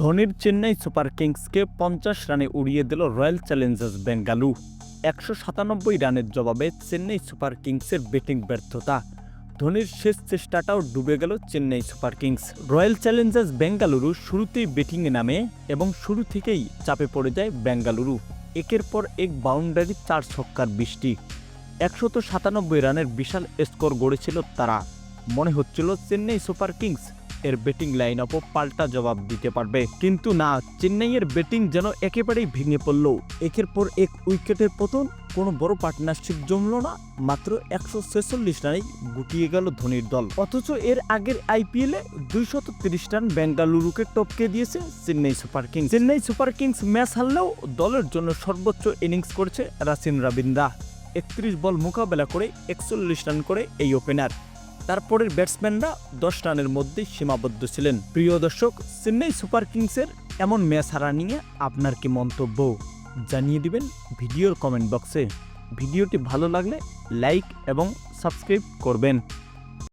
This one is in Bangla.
ধোনির চেন্নাই সুপার কিংসকে পঞ্চাশ রানে উড়িয়ে দিল রয়্যাল চ্যালেঞ্জার্স বেঙ্গালুরু একশো সাতানব্বই রানের জবাবে চেন্নাই সুপার কিংসের ব্যাটিং ব্যর্থতা। ধোনির শেষ চেষ্টাটাও ডুবে গেল Chennai super kings. Royal challengers Bengaluru শুরুতেই ব্যাটিংয়ে নামে এবং শুরু থেকেই চাপে পড়ে যায় বেঙ্গালুরু। একের পর এক বাউন্ডারি চার ছক্কার বৃষ্টি। একশত সাতানব্বই রানের বিশাল স্কোর গড়েছিল তারা। মনে হচ্ছিল চেন্নাই সুপার কিংস এর ব্যাটিং লাইন আপও পাল্টা জবাব দিতে পারবে। কিন্তু না, চেন্নাইয়ের ব্যাটিং যেন একেবারেই ভেঙে পড়ল। একের পর এক উইকেটের পতন, কোনো বড় পার্টনারশিপ জমল না, মাত্র একশো ছেচল্লিশ রানেই গুটিয়ে গেল ধোনির দল। অথচ এর আগের আইপিএলে দুইশত তিরিশ রান বেঙ্গালুরুকে টপকে দিয়েছে Chennai super kings. Chennai super kings match হারলেও দলের জন্য সর্বোচ্চ ইনিংস করেছে রাসিন রাবিন্দা। একত্রিশ বল মোকাবেলা করে একচল্লিশ রান করে এই ওপেনার তারপরের ব্যাটসম্যানরা দশ রানের মধ্যে সীমাবদ্ধ ছিলেন। প্রিয় দর্শক, চেন্নাই সুপার কিংসের এমন ম্যাচ হারা নিয়ে আপনার কি মন্তব্য? জানিয়ে দিবেন ভিডিওর কমেন্ট বক্সে। ভিডিওটি ভালো লাগলে লাইক এবং সাবস্ক্রাইব করবেন।